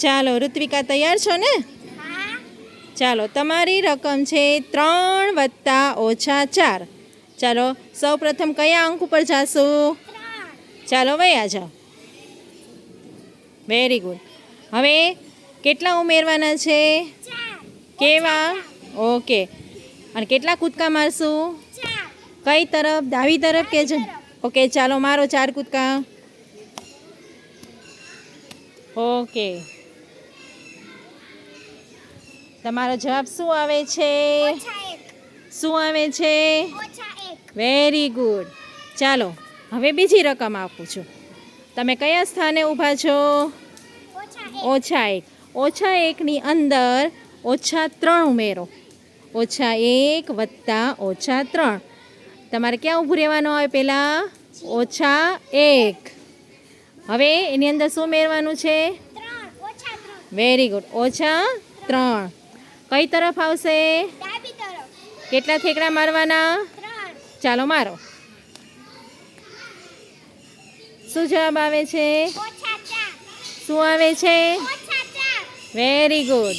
ચાલો, ઋત્વિકા, તૈયાર છો ને? ચાલો, તમારી રકમ છે ત્રણ વત્તા ઓછા ચાર. ચાલો સૌ પ્રથમ કયા અંક ઉપર જાશું? ચાલો, વયા જાઓ. વેરી ગુડ હવે કેટલા ઉમેરવાના છે? કેવા? ઓકે. અને કેટલા કૂદકા મારશું? કઈ તરફ? ડાબી તરફ કે જ? ઓકે, ચાલો, મારો ચાર કૂદકા. ઓકે. તમારો જવાબ શું આવે છે? શું આવે છે? વેરી ગુડ ચાલો હવે બીજી રકમ આપું છું. તમે કયા સ્થાને ઊભા છો? ઓછા એક. ઓછા એકની અંદર ઓછા ત્રણ ઉમેરો. ઓછા એક વત્તા ઓછા ત્રણ. તમારે ક્યાં ઊભું રહેવાનું આવે પહેલાં? ઓછા એક. હવે એની અંદર શું ઉમેરવાનું છે? વેરી ગુડ ઓછા ત્રણ. કઈ તરફ આવશે? કેટલા થેકડા મારવાના? ચાલો મારો. શું જવાબ આવે છે? શું આવે છે? Very good